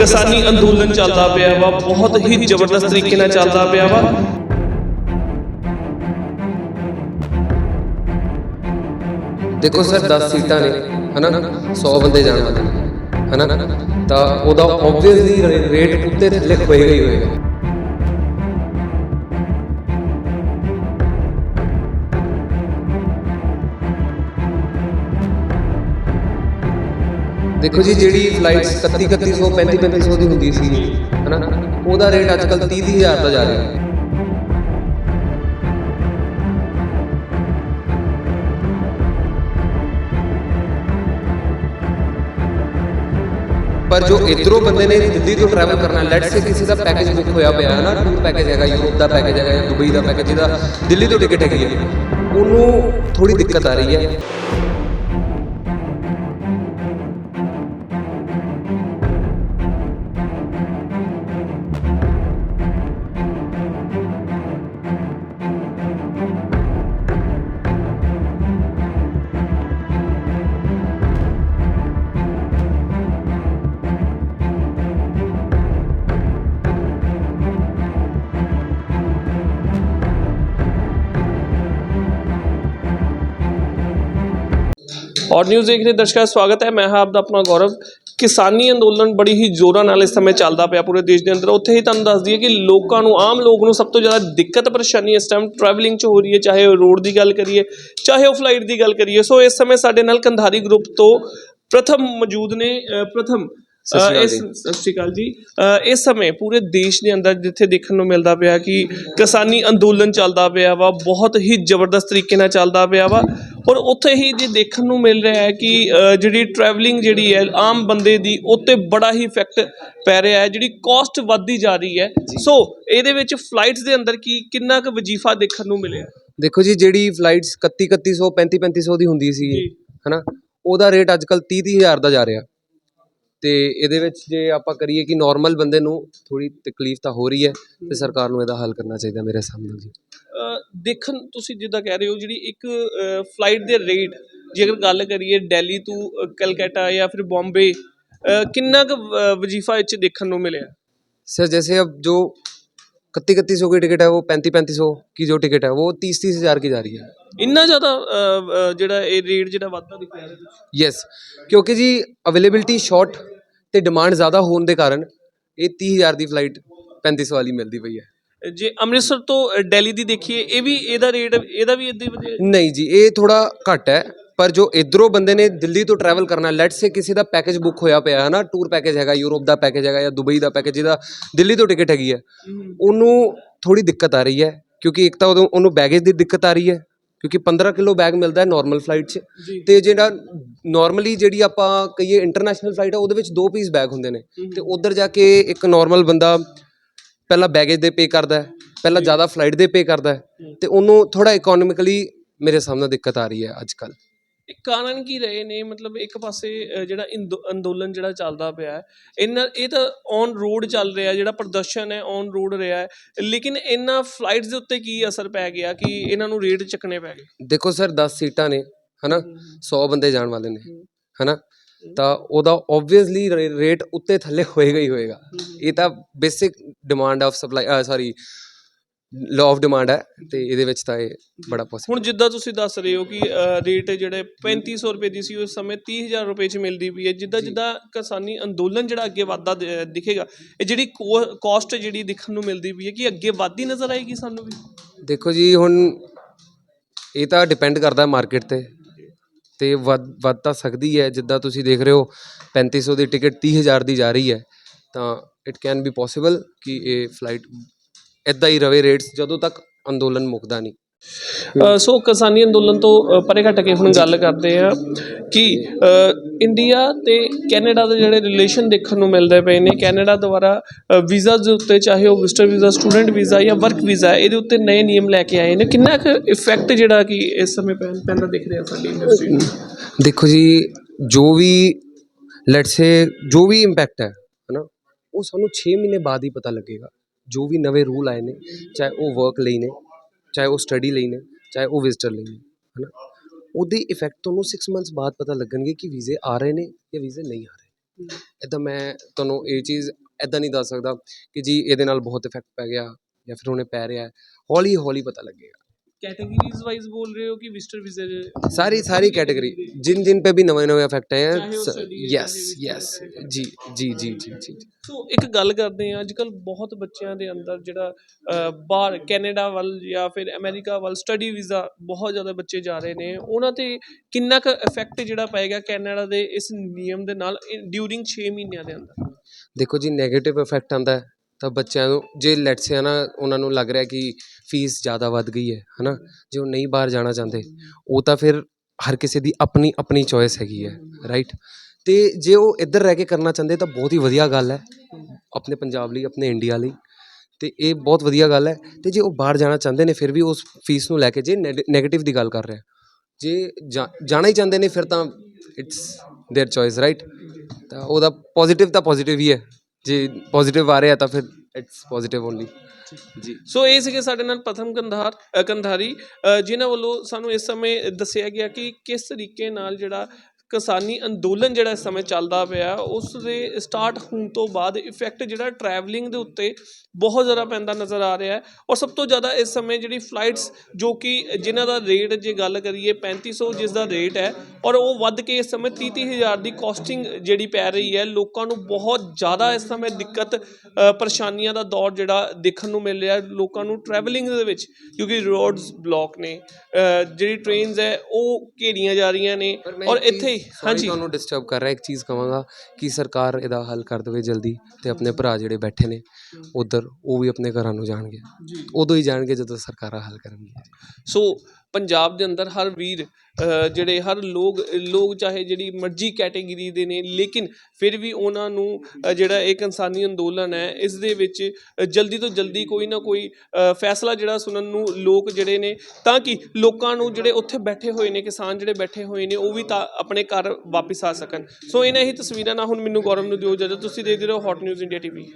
ਕਿਸਾਨੀ ਅੰਦੋਲਨ ਚੱਲਦਾ ਪਿਆ ਵਾ ਬਹੁਤ ਹੀ ਜ਼ਬਰਦਸਤ ਤਰੀਕੇ ਨਾਲ ਚੱਲਦਾ ਪਿਆ ਵਾ। ਦੇਖੋ ਸਰ 10 ਸੀਟਾਂ ਨੇ ਹਨਾ? 100 ਬੰਦੇ ਜਾਣ ਵਾਲੇ ਹਨਾ? ਤਾਂ ਉਹਦਾ ਆਬਵੀਅਸਲੀ ਰੇਟ ਉੱਤੇ ਥੱਲੇ ਹੋਏਗਾ ਹੀ ਹੋਏਗਾ ਦੇਖੋ ਜੀ, ਜਿਹੜੀ ਫਲਾਈਟਸ 31 3100 35 3500 ਦੀ ਹੁੰਦੀ ਸੀ, ਹਨਾ? ਉਹਦਾ ਰੇਟ ਅੱਜ ਕੱਲ 30 ਹਜ਼ਾਰ ਦਾ ਜਾ ਰਿਹਾ। ਹੈ ਪਰ ਜੋ ਇਧਰੋਂ ਬੰਦੇ ਨੇ ਦਿੱਲੀ ਤੋਂ ਟਰੈਵਲ ਕਰਨਾ ਲੈਟਸ ਸੇ ਕਿਸੇ ਦਾ ਪੈਕੇਜ ਬੁੱਕ ਹੋਇਆ ਪਿਆ ਹੈ ਨਾ ਟੂਰ ਪੈਕੇਜ ਹੈਗਾ, ਯੂਰਪ ਦਾ ਪੈਕੇਜ ਹੈਗਾ ਜਾਂ ਦੁਬਈ ਦਾ ਪੈਕੇਜ ਜਿਹਦਾ ਦਿੱਲੀ ਤੋਂ ਟਿਕਟ ਹੈਗੀ ਹੈ, ਉਹਨੂੰ ਥੋੜੀ ਦਿੱਕਤ ਆ ਰਹੀ ਹੈ। ਔਰ ਨਿਊਜ਼ ਦੇਖ ਰਹੇ ਦਰਸ਼ਕਾਂ ਦਾ ਸਵਾਗਤ ਹੈ। ਮੈਂ ਹਾਂ ਆਪਦਾ ਆਪਣਾ ਗੌਰਵ। ਕਿਸਾਨੀ ਅੰਦੋਲਨ ਬੜੀ ਹੀ ਜ਼ੋਰਾਂ ਨਾਲ ਇਸ ਸਮੇਂ ਚੱਲਦਾ ਪਿਆ ਪੂਰੇ ਦੇਸ਼ ਦੇ ਅੰਦਰ। ਉੱਥੇ ਹੀ ਤੁਹਾਨੂੰ ਦੱਸ ਦਈਏ ਕਿ ਲੋਕਾਂ ਨੂੰ, ਆਮ ਲੋਕ ਨੂੰ ਸਭ ਤੋਂ ਜ਼ਿਆਦਾ ਦਿੱਕਤ ਪਰੇਸ਼ਾਨੀ ਇਸ ਟਾਈਮ ਟਰੈਵਲਿੰਗ 'ਚ ਹੋ ਰਹੀ ਹੈ। ਚਾਹੇ ਉਹ ਰੋਡ ਦੀ ਗੱਲ ਕਰੀਏ, ਚਾਹੇ ਉਹ ਫਲਾਈਟ ਦੀ ਗੱਲ ਕਰੀਏ। ਸੋ ਇਸ ਸਮੇਂ ਸਾਡੇ ਨਾਲ ਕੰਧਾਰੀ ਗਰੁੱਪ ਤੋਂ ਪ੍ਰਥਮ ਮੌਜੂਦ ਨੇ ਪ੍ਰਥਮ ਅ, ਸਤਿ ਸ਼੍ਰੀ ਅਕਾਲ ਇਸ ਜੀ। ਸਤਿ ਸ਼੍ਰੀ ਅਕਾਲ ਜੀ। ਅ, ਇਸ ਸਮੇਂ ਪੂਰੇ ਦੇਸ਼ ਦੇ ਅੰਦਰ ਜਿੱਥੇ ਦੇਖਣ ਨੂੰ ਮਿਲਦਾ ਪਿਆ ਕਿ ਕਿਸਾਨੀ ਅੰਦੋਲਨ ਚੱਲਦਾ ਪਿਆ ਵਾ ਬਹੁਤ ਹੀ ਜ਼ਬਰਦਸਤ ਤਰੀਕੇ ਨਾਲ ਚੱਲਦਾ ਪਿਆ ਵਾ ਔਰ ਉੱਥੇ ਹੀ ਜੇ ਦੇਖਣ ਨੂੰ ਮਿਲ ਰਿਹਾ ਹੈ ਕਿ ਅ, ਜਿਹੜੀ ਟਰੈਵਲਿੰਗ ਜਿਹੜੀ ਹੈ ਆਮ ਬੰਦੇ ਦੀ ਉੱਤੇ ਬੜਾ ਹੀ ਇਫੈਕਟ ਪੈ ਰਿਹਾ ਹੈ ਜਿਹੜੀ ਕਾਸਟ ਵੱਧਦੀ ਜਾ ਰਹੀ ਹੈ। ਸੋ ਇਹਦੇ ਵਿੱਚ ਫਲਾਈਟਸ ਦੇ ਅੰਦਰ ਕੀ ਕਿੰਨਾ ਕੁ ਵਜੀਫਾ ਦੇਖਣ ਨੂੰ ਮਿਲਿਆ? ਦੇਖੋ ਜੀ ਜਿਹੜੀ ਫਲਾਈਟਸ 31 3100 35 3500 ਦੀ ਹੁੰਦੀ ਸੀ ਜੀ। ਹਨਾ? ਉਹਦਾ ਰੇਟ ਅੱਜ ਕੱਲ 30 ਹਜ਼ਾਰ ਦਾ ਜਾ ਰਿਹਾ। ਤੇ ਇਹਦੇ ਵਿੱਚ ਜੇ ਆਪਾਂ ਕਰੀਏ ਕਿ ਨਾਰਮਲ ਬੰਦੇ ਨੂੰ ਥੋੜੀ ਤਕਲੀਫ ਤਾਂ ਹੋ ਰਹੀ ਹੈ ਤੇ ਸਰਕਾਰ ਨੂੰ ਇਹਦਾ ਹੱਲ ਕਰਨਾ ਚਾਹੀਦਾ ਮੇਰੇ ਹਿਸਾਬ ਨਾਲ ਜੀ ਅ, ਦੇਖਣ ਤੁਸੀਂ ਜਿੱਦਾਂ ਕਹਿ ਰਹੇ ਹੋ ਜਿਹੜੀ ਇੱਕ ਫਲਾਈਟ ਦੇ ਰੇਟ ਜੇਕਰ ਗੱਲ ਕਰੀਏ ਦਿੱਲੀ ਤੋਂ ਅ, ਕਲਕੱਤਾ ਜਾਂ ਫਿਰ ਬੰਬੇ ਅ, ਕਿੰਨਾ ਕੁ ਵ- ਵਜੀਫਾ ਇਹ 'ਚ ਦੇਖਣ ਨੂੰ ਮਿਲਿਆ सर जैसे अब जो इकतीस इकतीस सौ की टिकट है वो पैंतीस पैंतीस सौ की जो टिकट है वो तीस तीस हज़ार की जा रही है ਇੰਨਾ ਜ਼ਿਆਦਾ ਅ, ਅ, ਜਿਹੜਾ ਇਹ ਰੇਟ ਜਿਹੜਾ ਵੱਧਦਾ ਦਿਖਿਆ ਰਿਹਾ ਯੈਸ ਕਿਉਂਕਿ ਜੀ ਅਵੇਲੇਬਿਲਟੀ ਸ਼ਾਰਟ ਤੇ ਡਿਮਾਂਡ ਜ਼ਿਆਦਾ ਹੋਣ ਦੇ ਕਾਰਨ ਇਹ 30000 ਦੀ ਫਲਾਈਟ 3500 ਵਾਲੀ ਮਿਲਦੀ ਪਈ ਹੈ। ਜੇ ਅੰਮ੍ਰਿਤਸਰ ਤੋਂ ਦਿੱਲੀ ਦੀ ਦੇਖੀਏ ਇਹ ਵੀ ਇਹਦਾ ਰੇਟ ਇਹਦਾ ਵੀ ਇਦਾਂ ਹੀ ਨਹੀਂ ਜੀ ਇਹ ਥੋੜਾ ਘੱਟ ਹੈ ਪਰ ਜੋ ਇਧਰੋਂ ਬੰਦੇ ਨੇ ਦਿੱਲੀ ਤੋਂ ਟਰੈਵਲ ਕਰਨਾ ਲੈਟਸ ਸੇ ਕਿਸੇ ਦਾ ਪੈਕੇਜ ਬੁੱਕ ਹੋਇਆ ਪਿਆ ਹੈ ਨਾ ਟੂਰ ਪੈਕੇਜ ਹੈਗਾ ਯੂਰਪ ਦਾ ਪੈਕੇਜ ਹੈਗਾ ਜਾਂ ਦੁਬਈ ਦਾ ਪੈਕੇਜ ਜਿਹਦਾ ਦਿੱਲੀ ਤੋਂ ਟਿਕਟ ਹੈਗੀ ਹੈ ਉਹਨੂੰ ਥੋੜੀ ਦਿੱਕਤ ਆ ਰਹੀ ਹੈ ਕਿਉਂਕਿ ਇੱਕ ਤਾਂ ਉਹਨੂੰ ਬੈਗੇਜ ਦੀ ਦਿੱਕਤ ਆ ਰਹੀ ਹੈ ਕਿਉਂਕਿ 15 ਕਿਲੋ ਬੈਗ ਮਿਲਦਾ ਹੈ ਨਾਰਮਲ ਫਲਾਈਟ 'ਚ। ਤੇ ਜਿਹੜਾ ਨਾਰਮਲੀ ਜਿਹੜੀ ਆਪਾਂ ਕਹੀਏ ਇੰਟਰਨੈਸ਼ਨਲ ਫਲਾਈਟ ਆ ਉਹਦੇ ਵਿੱਚ ਦੋ ਪੀਸ ਬੈਗ ਹੁੰਦੇ ਨੇ। ਤੇ ਉਧਰ ਜਾ ਕੇ ਇੱਕ ਨਾਰਮਲ ਬੰਦਾ ਪਹਿਲਾਂ ਬੈਗੇਜ ਦੇ ਪੇ ਕਰਦਾ ਹੈ ਪਹਿਲਾਂ ਜ਼ਿਆਦਾ ਫਲਾਈਟ ਦੇ ਪੇ ਕਰਦਾ ਹੈ। ਤੇ ਉਹਨੂੰ ਥੋੜਾ ਇਕਨੋਮਿਕਲੀ ਮੇਰੇ ਸਾਹਮਣੇ ਦਿੱਕਤ ਆ ਰਹੀ ਹੈ ਅੱਜ ਕੱਲ ਇਹ ਕਾਰਨ ਕੀ ਰਹੇ ਨੇ? ਮਤਲਬ ਇੱਕ ਪਾਸੇ ਜਿਹੜਾ ਅੰਦੋਲਨ ਜਿਹੜਾ ਚੱਲਦਾ ਪਿਆ ਹੈ ਇਹਨਾਂ ਇਹ ਤਾਂ ਔਨ ਰੋਡ ਚੱਲ ਰਿਹਾ ਜਿਹੜਾ ਪ੍ਰਦਰਸ਼ਨ ਹੈ ਔਨ ਰੋਡ ਰਿਹਾ ਹੈ ਲੇਕਿਨ ਇਹਨਾਂ ਫਲਾਈਟਸ ਦੇ ਉੱਤੇ ਕੀ ਅਸਰ ਪੈ ਗਿਆ ਕਿ ਇਹਨਾਂ ਨੂੰ ਰੇਟ ਚੱਕਣੇ ਪੈ ਗਏ? ਦੇਖੋ ਸਰ 10 ਸੀਟਾਂ ਨੇ ਹਨਾ? 100 ਬੰਦੇ ਜਾਣ ਵਾਲੇ ਨੇ ਹਨਾ? ਤਾਂ ਉਹਦਾ ਆਬਵੀਅਸਲੀ ਰੇਟ ਉੱਤੇ ਥੱਲੇ ਹੋਏਗਾ ਹੀ ਹੋਏਗਾ। ਇਹ ਤਾਂ basic demand of supply sorry law of demand ਹੈ ਤੇ ਇਹਦੇ ਵਿੱਚ ਤਾਂ ਇਹ ਬੜਾ ਪੋਸੀਬਲ ਹੁਣ ਜਿੱਦਾਂ ਤੁਸੀਂ ਦੱਸ ਰਹੇ ਹੋ ਕਿ ਰੇਟ ਜਿਹੜੇ 3500 ਰੁਪਏ ਦੀ ਸੀ ਉਸ ਸਮੇਂ 30000 ਰੁਪਏ ਚ ਮਿਲਦੀ ਪਈ ਹੈ। ਜਿੱਦਾਂ ਜਿੱਦਾਂ ਕਿਸਾਨੀ ਅੰਦੋਲਨ ਜਿਹੜਾ ਅੱਗੇ ਵਧਦਾ ਦਿਖੇਗਾ ਇਹ ਜਿਹੜੀ ਕਾਸਟ ਜਿਹੜੀ ਦਿਖਣ ਨੂੰ ਮਿਲਦੀ ਪਈ ਹੈ ਕਿ ਅੱਗੇ ਵਧਦੀ ਨਜ਼ਰ ਆਏਗੀ ਸਾਨੂੰ ਵੀ? ਦੇਖੋ ਜੀ ਹੁਣ ਇਹ ਤਾਂ ਡਿਪੈਂਡ ਕਰਦਾ ਮਾਰਕੀਟ ਤੇ। ਤੇ ਵੱਧ ਵੱਧ ਤਾਂ ਸਕਦੀ ਹੈ। ਜਿੱਦਾਂ ਤੁਸੀਂ ਦੇਖ ਰਹੇ ਹੋ 3500 ਦੀ ਟਿਕਟ 30000 ਦੀ ਜਾ ਰਹੀ ਹੈ। ਤਾਂ ਇਟ ਕੈਨ ਬੀ ਪੋਸੀਬਲ ਕਿ ਇਹ ਫਲਾਈਟ ਇਦਾਂ ਹੀ ਰਵੇ ਰੇਟਸ ਜਦੋਂ ਤੱਕ ਅੰਦੋਲਨ ਮੁੱਕਦਾ ਨਹੀਂ। ਸੋ ਕਿਸਾਨੀ ਅੰਦੋਲਨ ਤੋਂ ਪਰੇ ਘਟ ਕੇ ਹੁਣ ਗੱਲ ਕਰਦੇ ਆ ਕਿ ਇੰਡੀਆ ਤੇ ਕੈਨੇਡਾ ਦੇ ਜਿਹੜੇ ਰਿਲੇਸ਼ਨ ਦੇਖਣ ਨੂੰ ਮਿਲਦੇ ਪਏ ਨੇ। ਕੈਨੇਡਾ ਦੁਆਰਾ ਵੀਜ਼ਾ ਦੇ ਉੱਤੇ ਚਾਹੇ ਉਹ ਵਿਜ਼ਟਰ ਵੀਜ਼ਾ ਸਟੂਡੈਂਟ ਵੀਜ਼ਾ ਜਾਂ ਵਰਕ ਵੀਜ਼ਾ ਇਹਦੇ ਉੱਤੇ ਨਵੇਂ ਨਿਯਮ ਲੈ ਕੇ ਆਏ ਨੇ। ਕਿੰਨਾ ਕੁ ਇਫੈਕਟ ਜਿਹੜਾ ਕਿ ਇਸ ਸਮੇਂ ਪੈਂਦਾ ਦਿਖ ਰਿਹਾ ਸਾਡੀ ਇੰਡਸਟਰੀ ਨੂੰ? ਦੇਖੋ ਜੀ ਜੋ ਵੀ ਲੈਟਸ ਸੇ ਜੋ ਵੀ ਇੰਪੈਕਟ ਹੈ ਹਨਾ ਉਹ ਸਾਨੂੰ 6 ਮਹੀਨੇ ਬਾਅਦ ਹੀ ਪਤਾ ਲੱਗੇਗਾ। ਜੋ ਵੀ ਨਵੇਂ ਰੂਲ ਆਏ ਨੇ ਚਾਹੇ ਉਹ ਵਰਕ ਲਈ ਨੇ ਚਾਹੇ ਉਹ ਸਟੱਡੀ ਲਈ ਨੇ ਚਾਹੇ ਉਹ ਵਿਜ਼ਟਰ ਲਈ ਨੇ ਹਨਾ? ਉਹਦੇ ਇਫੈਕਟ ਤੁਹਾਨੂੰ 6 ਮੰਥਸ ਬਾਅਦ ਪਤਾ ਲੱਗਣਗੇ ਕਿ ਵੀਜ਼ੇ ਆ ਰਹੇ ਨੇ ਜਾਂ ਵੀਜ਼ੇ ਨਹੀਂ ਆ ਰਹੇ ਇਦਾਂ ਮੈਂ ਤੁਹਾਨੂੰ ਇਹ ਚੀਜ਼ ਇਦਾਂ ਨਹੀਂ ਦੱਸ ਸਕਦਾ ਕਿ ਜੀ ਇਹਦੇ ਨਾਲ ਬਹੁਤ ਇਫੈਕਟ ਪੈ ਗਿਆ ਜਾਂ ਫਿਰ ਉਹਨੇ ਪੈ ਰਿਹਾ ਹੈ। ਹੌਲੀ ਹੌਲੀ ਪਤਾ ਲੱਗੇਗਾ। कैटेगरीज वाइज बोल रहे हो कि सारी सारी कैटेगरी जिन जिन पे भी नवे नवे इफेक्ट ਆਏ ਆ ਯੈਸ ਯੈਸ ਜੀ ਜੀ ਜੀ ਜੀ ਜੀ ਸੋ ਇੱਕ ਗੱਲ ਕਰਦੇ ਆ ਅੱਜ ਕੱਲ ਬਹੁਤ ਬੱਚਿਆਂ ਦੇ ਅੰਦਰ ਜਿਹੜਾ ਬਾਹਰ ਕੈਨੇਡਾ ਵੱਲ ਜਾਂ ਫਿਰ ਅਮਰੀਕਾ ਵੱਲ ਸਟੱਡੀ ਵੀਜ਼ਾ ਬਹੁਤ ਜ਼ਿਆਦਾ ਬੱਚੇ ਜਾ ਰਹੇ ਨੇ। ਉਹਨਾਂ ਤੇ ਕਿੰਨਾ ਕੁ ਇਫੈਕਟ ਜਿਹੜਾ ਪਏਗਾ ਕੈਨੇਡਾ ਦੇ ਇਸ ਨਿਯਮ ਦੇ ਨਾਲ ਡਿਊਰਿੰਗ 6 ਮਹੀਨਿਆਂ ਦੇ ਅੰਦਰ? ਦੇਖੋ ਜੀ 네ਗੇਟਿਵ ਇਫੈਕਟ ਆਂਦਾ ਤਾਂ ਬੱਚਿਆਂ ਨੂੰ, ਜੇ ਲੈਟਸ ਹੈ ਨਾ ਉਹਨਾਂ ਨੂੰ ਲੱਗ ਰਿਹਾ ਕਿ ਫੀਸ ਜ਼ਿਆਦਾ ਵੱਧ ਗਈ ਹੈ ਹੈ ਨਾ ਜੇ ਉਹ ਨਹੀਂ ਬਾਹਰ ਜਾਣਾ ਚਾਹੁੰਦੇ, ਉਹ ਤਾਂ ਫਿਰ ਹਰ ਕਿਸੇ ਦੀ ਆਪਣੀ ਆਪਣੀ ਚੋਇਸ ਹੈਗੀ ਹੈ ਰਾਈਟ ਤੇ ਜੇ ਉਹ ਇੱਧਰ ਰਹਿ ਕੇ ਕਰਨਾ ਚਾਹੁੰਦੇ ਤਾਂ ਬਹੁਤ ਹੀ ਵਧੀਆ ਗੱਲ ਹੈ, ਆਪਣੇ ਪੰਜਾਬ ਲਈ, ਆਪਣੇ ਇੰਡੀਆ ਲਈ, ਤੇ ਇਹ ਬਹੁਤ ਵਧੀਆ ਗੱਲ ਹੈ, ਤੇ ਜੇ ਉਹ ਬਾਹਰ ਜਾਣਾ ਚਾਹੁੰਦੇ ਨੇ, ਫਿਰ ਵੀ ਉਸ ਫੀਸ ਨੂੰ ਲੈ ਕੇ ਜੇ ਨੈਗੇਟਿਵ ਦੀ ਗੱਲ ਕਰ ਰਿਹਾ, ਜੇ ਜਾਣਾ ਹੀ ਚਾਹੁੰਦੇ ਨੇ, ਫਿਰ ਤਾਂ ਇਟਸ देयर ਚੋਇਸ ਰਾਈਟ ਤਾਂ ਉਹਦਾ ਪੋਜ਼ਿਟਿਵ ਤਾਂ ਪੋਜ਼ਿਟਿਵ ਹੀ ਹੈ। ਜੇ ਪੋਜ਼ਿਟਿਵ ਆ ਰਿਹਾ ਤਾਂ ਫਿਰ ਇਟਸ ਪੋਜ਼ਿਟਿਵ ਓਨਲੀ ਜੀ। ਸੋ ਇਹ ਸੀਗੇ ਸਾਡੇ ਨਾਲ ਪ੍ਰਥਮ ਕੰਧਾਰ ਅ, ਕੰਧਾਰੀ। ਅ, ਜਿਨ੍ਹਾਂ ਵੱਲੋਂ ਸਾਨੂੰ ਇਸ ਸਮੇਂ ਦੱਸਿਆ ਗਿਆ ਕਿ ਕਿਸ ਤਰੀਕੇ ਨਾਲ ਜਿਹੜਾ ਕਿਸਾਨੀ ਅੰਦੋਲਨ ਜਿਹੜਾ ਇਸ ਸਮੇਂ ਚੱਲਦਾ ਪਿਆ ਉਸ ਦੇ ਸਟਾਰਟ ਹੋਣ ਤੋਂ ਬਾਅਦ ਇਫੈਕਟ ਜਿਹੜਾ ਟਰੈਵਲਿੰਗ ਦੇ ਉੱਤੇ ਬਹੁਤ ਜ਼ਿਆਦਾ ਪੈਂਦਾ ਨਜ਼ਰ ਆ ਰਿਹਾ ਹੈ ਔਰ ਸਭ ਤੋਂ ਜ਼ਿਆਦਾ ਇਸ ਸਮੇਂ ਜਿਹੜੀ ਫਲਾਈਟਸ ਜੋ ਕਿ ਜਿਨ੍ਹਾਂ ਦਾ ਰੇਟ ਜੇ ਗੱਲ ਕਰੀਏ 3500 ਜਿਸ ਦਾ ਰੇਟ ਹੈ ਔਰ ਉਹ ਵੱਧ ਕੇ ਇਸ ਸਮੇਂ 30 ਹਜ਼ਾਰ ਦੀ ਕਾਸਟਿੰਗ ਜਿਹੜੀ ਪੈ ਰਹੀ ਹੈ ਲੋਕਾਂ ਨੂੰ ਬਹੁਤ ਜ਼ਿਆਦਾ ਇਸ ਸਮੇਂ ਦਿੱਕਤ ਪਰੇਸ਼ਾਨੀਆਂ ਦਾ ਦੌਰ ਜਿਹੜਾ ਦੇਖਣ ਨੂੰ ਮਿਲ ਰਿਹਾ ਲੋਕਾਂ ਨੂੰ ਟਰੈਵਲਿੰਗ ਦੇ ਵਿੱਚ ਕਿਉਂਕਿ ਰੋਡਸ ਬਲੌਕ ਨੇ ਜਿਹੜੀ ਟ੍ਰੇਨਸ ਹੈ ਉਹ ਘੇਰੀਆਂ ਜਾ ਰਹੀਆਂ ਨੇ ਔਰ ਇੱਥੇ ਹਾਂਜੀ। ਤੁਹਾਨੂੰ ਡਿਸਟਰਬ ਕਰ ਰਿਹਾ ਇੱਕ ਚੀਜ਼ ਕਵਾਂਗਾ ਕਿ ਸਰਕਾਰ ਇਹਦਾ ਹੱਲ ਕਰ ਦੇਵੇ ਜਲਦੀ ਤੇ ਆਪਣੇ ਭਰਾ ਜਿਹੜੇ ਬੈਠੇ ਨੇ ਉਧਰ ਉਹ ਵੀ ਆਪਣੇ ਘਰਾਂ ਨੂੰ ਜਾਣਗੇ। ਉਦੋਂ ਹੀ ਜਾਣਗੇ ਜਦੋਂ ਸਰਕਾਰਾਂ ਹੱਲ ਕਰਨਗੀਆਂ। ਸੋ ਪੰਜਾਬ ਦੇ ਅੰਦਰ ਹਰ ਵੀਰ ਜਿਹੜੇ ਹਰ ਲੋਕ ਲੋਕ ਚਾਹੇ ਜਿਹੜੀ ਮਰਜ਼ੀ ਕੈਟੇਗਰੀ ਦੇ ਨੇ, ਲੇਕਿਨ ਫਿਰ ਵੀ ਉਹਨਾਂ ਨੂੰ ਜਿਹੜਾ ਇਹ ਕਿਸਾਨੀ ਅੰਦੋਲਨ ਹੈ, ਇਸ ਦੇ ਵਿੱਚ ਜਲਦੀ ਤੋਂ ਜਲਦੀ ਕੋਈ ਨਾ ਕੋਈ ਫੈਸਲਾ ਜਿਹੜਾ ਸੁਣਨ ਨੂੰ ਲੋਕ ਜਿਹੜੇ ਨੇ, ਤਾਂ ਕਿ ਲੋਕਾਂ ਨੂੰ ਜਿਹੜੇ ਉੱਥੇ ਬੈਠੇ ਹੋਏ ਨੇ, ਕਿਸਾਨ ਜਿਹੜੇ ਬੈਠੇ ਹੋਏ ਨੇ, ਉਹ ਵੀ ਤਾਂ ਆਪਣੇ ਘਰ ਵਾਪਿਸ ਆ ਸਕਣ। ਸੋ ਇਹਨਾਂ ਹੀ ਤਸਵੀਰਾਂ ਨਾਲ ਹੁਣ ਮੈਨੂੰ ਗੌਰਵ ਨੂੰ ਦਿਓ ਜਦੋਂ ਤੁਸੀਂ ਦੇਖਦੇ ਰਹੋ ਹੌਟ ਨਿਊਜ਼ ਇੰਡੀਆ ਟੀਵੀ